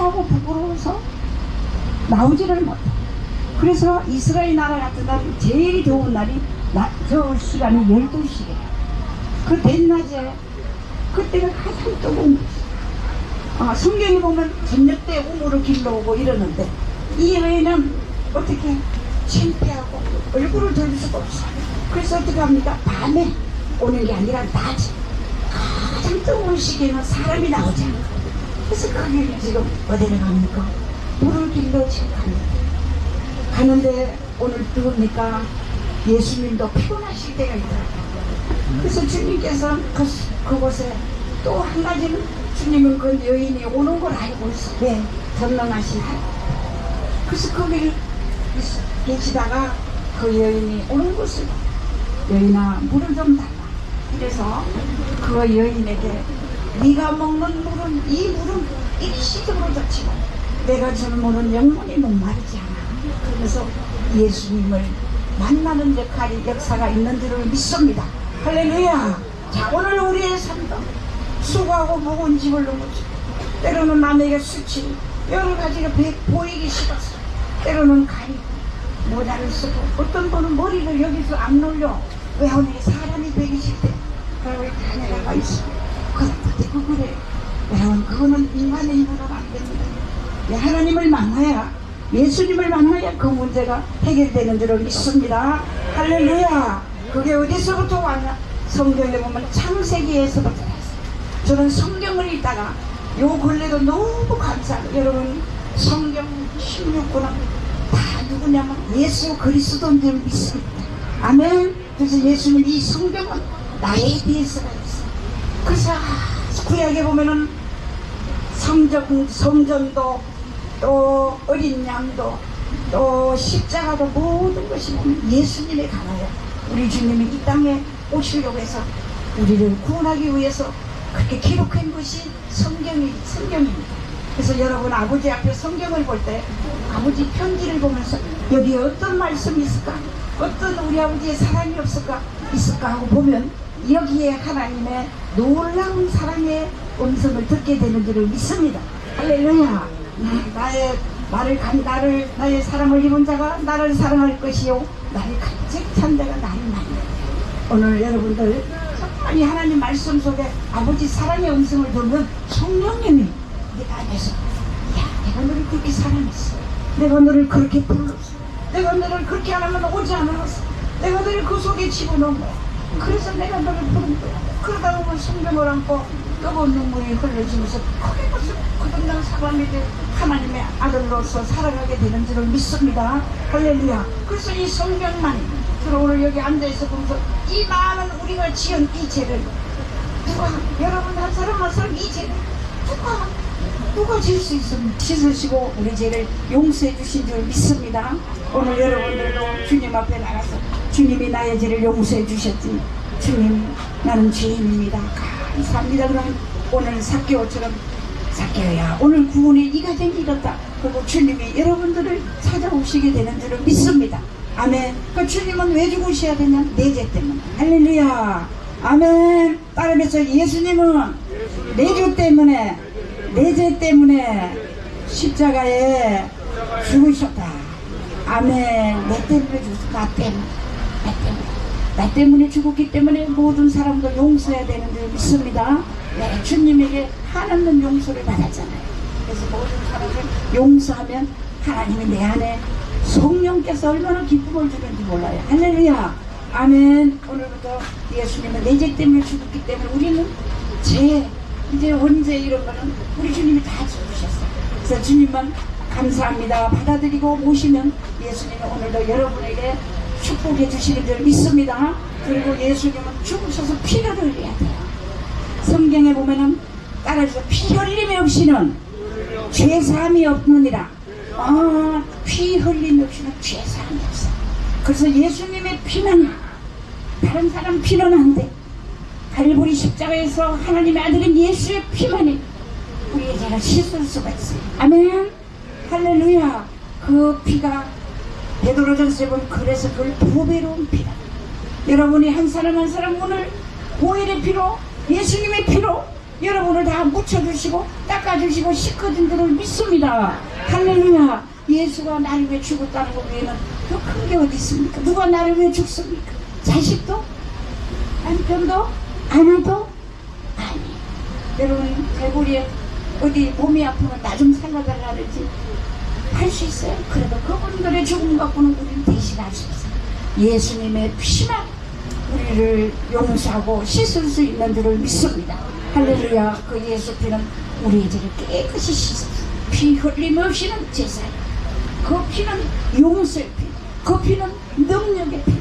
창피하고 부끄러워서 나오지를 못해. 그래서 이스라엘 나라 같은 날이 제일 더운 날이 나, 저 시간이 12시예요. 그 대낮에 그때가 가장 뜨거운. 아, 성경에 보면 저녁 때 우물을 길러오고 이러는데 이 여인은 어떻게 창피하고 얼굴을 돌릴 수가 없어. 그래서 어떻게 합니까? 밤에 오는 게 아니라 낮에 가장 뜨거운 시기에는 사람이 나오지 않아. 그래서 거기를 지금 어디를 갑니까? 물을 길러 지금 갑니다. 가는데 오늘 누굽니까? 예수님도 피곤하실 때가 있더라고요. 그래서 주님께서 그, 그곳에 또 한 가지는 주님은 그 여인이 오는 걸 알고 있어. 왜? 전능하신 하나님. 그래서 거기를 있- 계시다가 그 여인이 오는 곳을 여인아 물을 좀 달라. 그래서 그 여인에게 네가 먹는 물은 이 물은 일시적으로 좋지만 내가 주는 물은 영원히 목마르지 않아. 그래서 예수님을 만나는 역할이 역사가 있는 줄을 믿습니다. 할렐루야. 자 오늘 우리의 삶도 수고하고 무거운 집을 넘어지 때로는 남에게 수치 여러 가지가 배- 보이기 싫어서 때로는 가리고 모자를 쓰고 어떤 분은 머리를 여기서 안 놀려 왜 오늘 사람이 되기 싫대 그러고 있어 그 것도 그래 여러분 그거는 인간의 힘으로는 안 됩니다 네, 하나님을 만나야 예수님을 만나야 그 문제가 해결되는 줄을 믿습니다 할렐루야 그게 어디서부터 왔냐 성경에 보면 창세기에서부터 왔어요 저는 성경을 읽다가 요 근래도 너무 감사해요. 여러분 성경 16권은 다 누구냐면 예수 그리스도인 줄 믿습니다. 아멘. 그래서 예수님 이 성경은 나에 대해서가 있어요. 그래서 구약에 보면은 성전, 성전도 또 어린 양도 또 십자가도 모든 것이 예수님에 관하여 우리 주님이 이 땅에 오시려고 해서 우리를 구원하기 위해서 그렇게 기록한 것이 성경이, 성경입니다. 그래서 여러분 아버지 앞에 성경을 볼 때 아버지 편지를 보면서 여기 어떤 말씀이 있을까? 어떤 우리 아버지의 사랑이 없을까? 있을까 하고 보면 여기에 하나님의 놀라운 사랑의 음성을 듣게 되는 줄을 믿습니다. 할렐루야. 나- 나의 나를 간 나를 나의 사랑을 입은 자가 나를 사랑할 것이요 나를 가득 찬 자가 나를 만나. 오늘 여러분들 정말 이 하나님 말씀 속에 아버지 사랑의 음성을 들으면 성령님이 내 안에서 야 내가 너를 그렇게 사랑했어 내가 너를 그렇게 불렀어 내가 너를 그렇게 안 하면 오지 않았어 내가 너를 그 속에 집어넣은 거야 그래서 내가 너를 부른 거야 그러다 보면 성경을 안고 뜨거운 눈물이 흘러지면서 크게 무슨 거듭난 사람이 돼 하나님의 아들로서 살아가게 되는 줄을 믿습니다 할렐루야 그래서 이 성경만 저는 오늘 여기 앉아있어 보면서 이 많은 우리가 지은 이 죄를 누가 여러분 한 사람 한 사람 이 죄를 누가 누가 지을 수 있습니까? 씻으시고 우리 죄를 용서해 주신 줄 믿습니다. 오늘 여러분들도 주님 앞에 나가서 주님이 나의 죄를 용서해 주셨지. 주님 나는 죄인입니다. 감사합니다. 그럼 오늘 사개오처럼 사개오야 오늘 구원의 이가 생기겠다. 그리고 주님이 여러분들을 찾아오시게 되는 줄을 믿습니다. 아멘. 그 주님은 왜 죽으셔야 되냐? 내 죄 때문에. 할렐루야. 아멘. 따르면서 예수님은 내 죄 때문에 내 죄 때문에 십자가에 죽으셨다. 아멘. 내 때문에 죽었어. 나 때문에. 나 때문에. 나 때문에 죽었기 때문에 모든 사람도 용서해야 되는 줄 믿습니다. 네, 주님에게 하나님 용서를 받았잖아요. 그래서 모든 사람을 용서하면 하나님이 내 안에 성령께서 얼마나 기쁨을 주는지 몰라요. 할렐루야. 아멘. 오늘부터 예수님은 내 죄 때문에 죽었기 때문에 우리는 죄, 이제 언제 이런 거는 우리 주님이 다 죽으셨어요. 그래서 주님만 감사합니다. 받아들이고 모시면 예수님은 오늘도 여러분에게 축복해 주시는 줄 믿습니다. 그리고 예수님은 죽으셔서 피를 흘려야 돼요. 성경에 보면은 따라서 피 흘림이 없이는 죄사함이 없느니라. 아, 피 흘림이 없이는 죄사함이 없어. 그래서 예수님의 피는 다른 사람 피는 안 돼. 갈보리 십자가에서 하나님의 아들인 예수의 피만이 우리의 죄를 씻을 수가 있어요. 아멘. 할렐루야. 그 피가 베드로전서에 보면 그래서 그걸 보배로운 피다. 여러분이 한 사람 한 사람 오늘 보혈의 피로 예수님의 피로 여러분을 다 묻혀주시고 닦아주시고 씻어준 줄을 믿습니다. 할렐루야. 예수가 나를 위해 죽었다는 것 외에는 더 큰 게 어디 있습니까? 누가 나를 위해 죽습니까? 자식도? 남편도? 아내도? 아니. 여러분 대구리에 어디 몸이 아프면 나 좀 살려달라는지 할 수 있어요. 그래도 그분들의 죽음 갖고는 우리는 대신할 수 없어요. 예수님의 피만 우리를 용서하고 씻을 수 있는 줄을 믿습니다. 할렐루야. 그 예수 피는 우리 죄를 깨끗이 씻어. 피 흘림 없이는 제사야. 그 피는 용서의 피. 그 피는 능력의 피.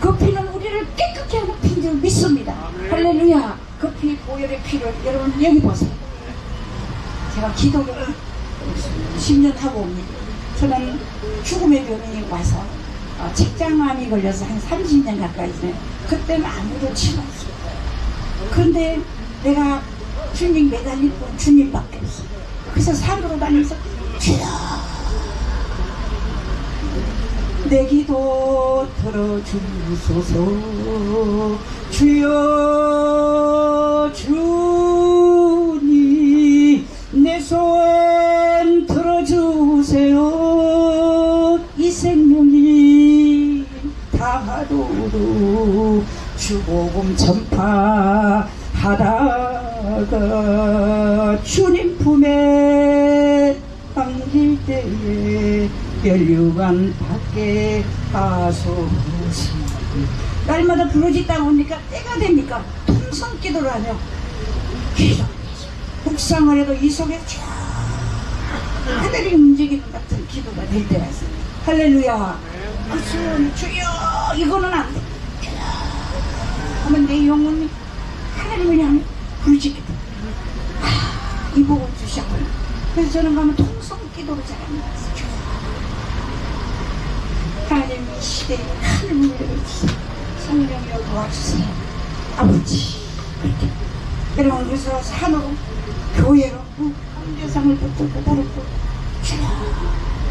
그 피는 우리를 깨끗게 하는 피인 줄 믿습니다. 할렐루야. 그 피, 보혈의 피를 여러분 여기 보세요. 제가 기도를 10년 하고 옵니다. 저는 죽음의 병이 와서 어, 책장암이 걸려서 한 30년 가까이 지내 그때는 아무도 치료 없어요. 그런데 내가 주님 매달릴 분 주님밖에 없어. 그래서 산으로 다니면서 주여 내 기도 들어주소서 주여 주님 내 소원 다하도록 주복음 전파하다가 주님 품에 안길 때에 연류관 밖에 하소서 날마다 부르짖다 보니까? 때가 되니까? 통성 기도를 하며 기도 묵상을 해도 이 속에 쫙 하늘이 움직이는 같은 기도가 될 때가 있어요 할렐루야. 그 소원이 주여 이거는 안돼 하면 내 영혼이 하나님을 향해 돼 아, 이 복을 주셨구나 그래서 저는 가면 통성 기도를 잘합니다 하나님 이 시대에 큰 은혜를 주세요. 성령이여 도와주세요. 아버지 그렇게 여러분 그래서 산으로 교회로 황제상을 붙들고 무릎 꿇고 주여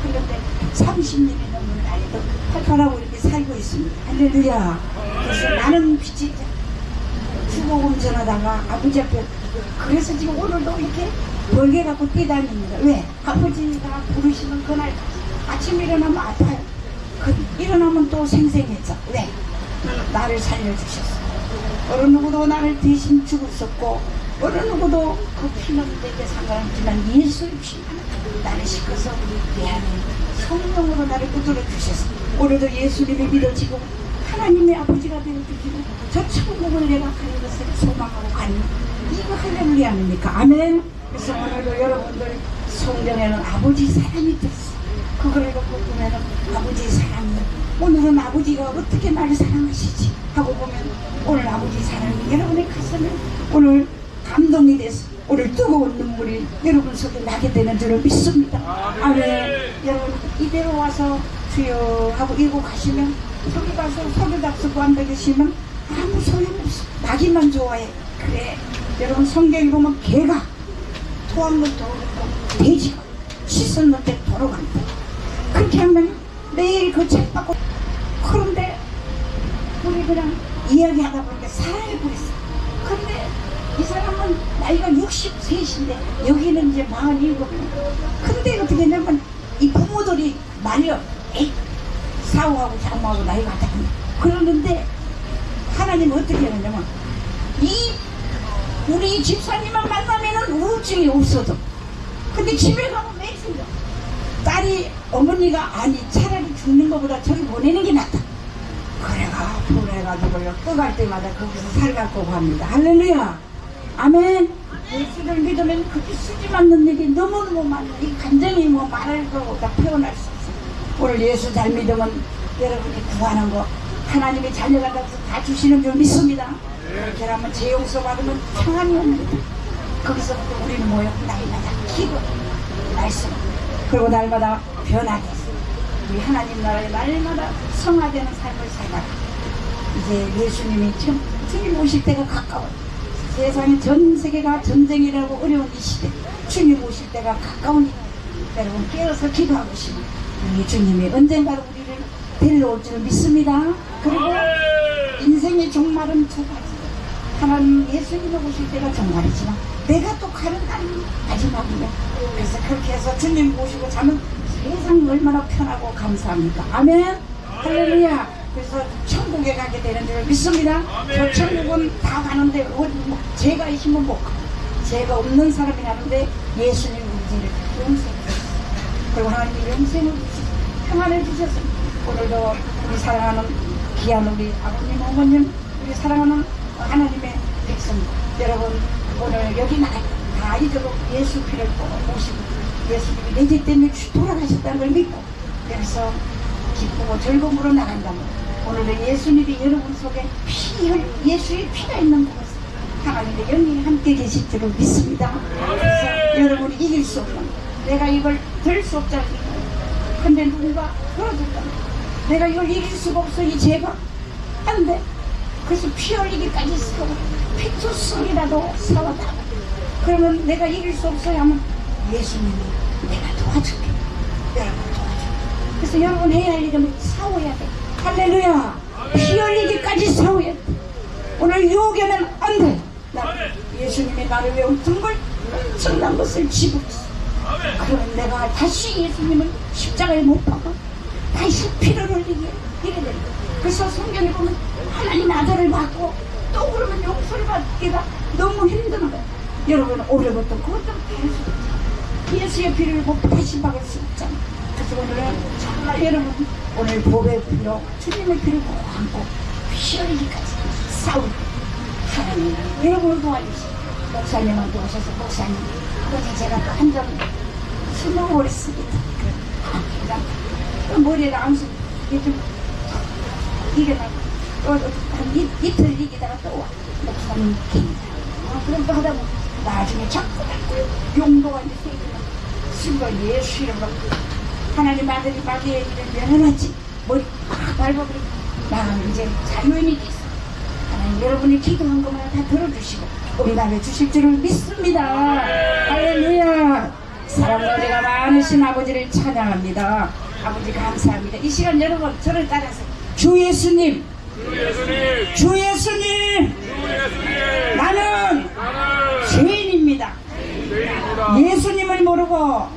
그런데 30년이 넘은 나이도 팔팔하고 이렇게 살고 있습니다. 할렐루야 그래서 나는 빛이 주복음 전하다가 아버지 앞에 그래서 지금 오늘도 이렇게 벌게 갖고 뛰다닙니다. 왜? 아버지가 부르시는 그날 아침 일어나면 아파요. 그 일어나면 또 생생해져. 왜? 나를 살려주셨어. 어느 누구도 나를 대신 죽었었고 어느 누구도 그 피는 내게 상관없지만 예수의 피 나를 씻어서 내 안에 성령으로 나를 붙들어 주셨어. 오늘도 예수님이 믿어지고 하나님의 아버지가 되어주시고 저 천국을 내가 가는 것을 소망하고 가는 이거 할렐루야 아닙니까? 아멘. 그래서 오늘도 여러분들 성경에는 아버지 사랑이 됐어. 그거를 갖고 보면은 아버지 사랑이 오늘은 아버지가 어떻게 나를 사랑하시지 하고 보면 오늘 아버지 사랑이 여러분의 가슴에 오늘 감동이 돼서 오늘 뜨거운 눈물이 여러분 속에 나게 되는 줄을 믿습니다. 아멘. 여러분 이대로 와서 주여 하고 이고 가시면 저기 가서 잡수고 앉아 계시면 아무 소용없어. 나기만 좋아해. 그래. 여러분 성경에 보면 개가 토한 것 도로간다. 돼지가 씻었는 데 도로간다. 그렇게 하면 매일 그 책 받고 그런데 우리 그냥 이야기하다 보니까 사랑이 부렸어. 근데 이 사람은 나이가 63인데 여기는 이제 47. 근데 어떻게 했냐면 이 부모들이 말려 사후하고 장모하고 나이가 다 그러는데 하나님은 어떻게 하냐면 이 우리 집사님만 만나면은 우울증이 없어져. 근데 집에 가면 매일 생겨. 딸이 어머니가 아니 차라리 죽는 것보다 저기 보내는 게 낫다. 그래가 보내가지고요 떠갈 때마다 거기서 살갖고 갑니다. 할렐루야. 아멘. 예수를 믿으면 그렇게 쓰지 않는 일이 너무너무 많아. 이 감정이 뭐 말할 거다 표현할 수. 오늘 예수 잘 믿으면 여러분이 구하는 거 하나님이 자녀가 다 주시는 줄 믿습니다. 하면 제 용서 받으면 평안이 옵니다. 거기서부터 우리는 뭐요? 날마다 기도, 말씀, 그리고 날마다 변하게 우리 하나님 나라에 날마다 성화되는 삶을 살아라. 이제 예수님이 지금 주님 오실 때가 가까워요. 세상에 전 세계가 전쟁이라고 어려운 이 시대 주님 오실 때가 가까우니 여러분 깨어서 기도하고 싶으면 우리 주님이 언젠가 우리를 데려올 줄 믿습니다. 그리고 인생의 종말은 두 가지. 하나님 예수님이 오실 때가 종말이지만 내가 또 가는 날이 마지막이야. 그래서 그렇게 해서 주님 모시고 자면 세상이 얼마나 편하고 감사합니까? 아멘. 할렐루야. 그래서 천국에 가게 되는 줄 믿습니다. 저 천국은 다 가는데 어, 뭐, 죄가 있으면 못 가. 죄가 없는 사람이 가는데 예수님 우리 죄를 용서해. 하나님이 영생을 평안을 주셨습니다. 오늘도 우리 사랑하는 귀한 우리 아버님, 어머님, 우리 사랑하는 하나님의 백성 여러분 오늘 여기 다 이대로 예수 피를 꼭 모시고 예수님이 내죄 때문에 돌아가셨다는 걸 믿고 그래서 기쁘고 즐거움으로 나간다면 오늘은 예수님이 여러분 속에 피, 흘- 예수의 피가 있는 곳에 하나님의 영이 함께 계실 줄을 믿습니다. 그래서 여러분이 이길 수 없는 내가 이걸 들 수 없잖아요. 근데 누군가 도와준다. 내가 이걸 이길 수가 없어 이 죄가 안 돼. 그래서 피 흘리기까지 싸워. 피투성이라도 싸워다. 그러면 내가 이길 수 없어요 하면 예수님이 내가 도와줄게. 여러분 도와줄게. 그래서 여러분 해야 할 일은 싸워야 돼. 할렐루야. 피 흘리기까지 싸워야 돼. 오늘 유혹에는 안 돼. 나 예수님이 나를 위해 엄청 걸 엄청난 것을 지불했어. 그러면 내가 다시 예수님을 십자가에 못 박아 다시 피를 흘리게 이래 돼. 그래서 성경에 보면 하나님 아들을 받고 또 그러면 용서를 받기가 너무 힘든 거야. 여러분 오래부터 그것도 없잖아. 예수의 피를 못 다시 박을 수 없잖아. 그래서 오늘은 정말 여러분 오늘 보배 피로 주님의 피를 꼭 안고 피 흘리기까지 싸우고 하나님 여러분을 도와주시고 목사님한테 오셔서 목사님 어제 제가 또 한점 술먹어 버렸습니다. 그냥 또 머리에 암수 좀 이게 막또한 이틀 이기다가 또 와. 목사님 괜찮아. 어, 그럼 또 하다 보면 나중에 자꾸 자꾸 용도가 이제 생기면 순간 예수 이름으로 하나님 아들이 마귀의 일을 면해놨지 머리 막 밟아버리고 나는 이제 자유인이 됐어. 하나님 여러분이 기도한 것만 다 들어주시고 우리 나라에 주실 줄을 믿습니다. 할렐루야. 사랑 노래가 많으신 아버지를 찬양합니다. 아버지 감사합니다. 이 시간 여러분 저를 따라서 주 예수님, 주 예수님, 나는 죄인입니다. 예수님을 모르고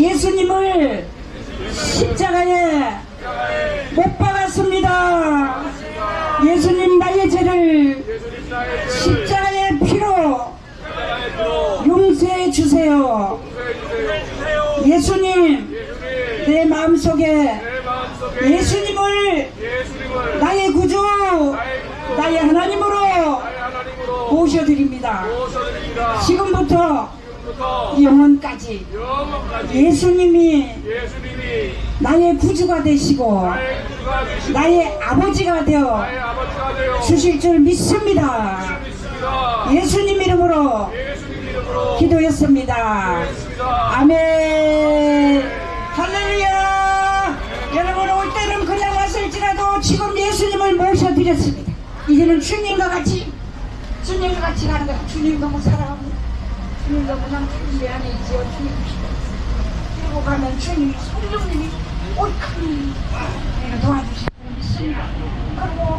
예수님을 십자가에 못 박았습니다. 예수님 나의 죄를 십자가의 피로 십자가에 들어 용서해 주세요. 예수님, 내 마음속에 예수님을 나의 구주, 나의 하나님으로 모셔드립니다. 지금부터 영원까지 예수님이 나의 구주가 되시고 나의 아버지가 되어 주실 줄 믿습니다. 예수님 이름으로 기도했습니다. 아멘. 할렐루야. 여러분 올 때는 그냥 왔을지라도 지금 예수님을 모셔드렸습니다. 이제는 주님과 같이 주님과 같이 가는 거야. 주님 너무 사랑합니다. 주님 너무 난 주님 안에 있지요. 주님 그리고 가면 주님이 성령님이 옳큰 도와주시고 믿습니다. 그리고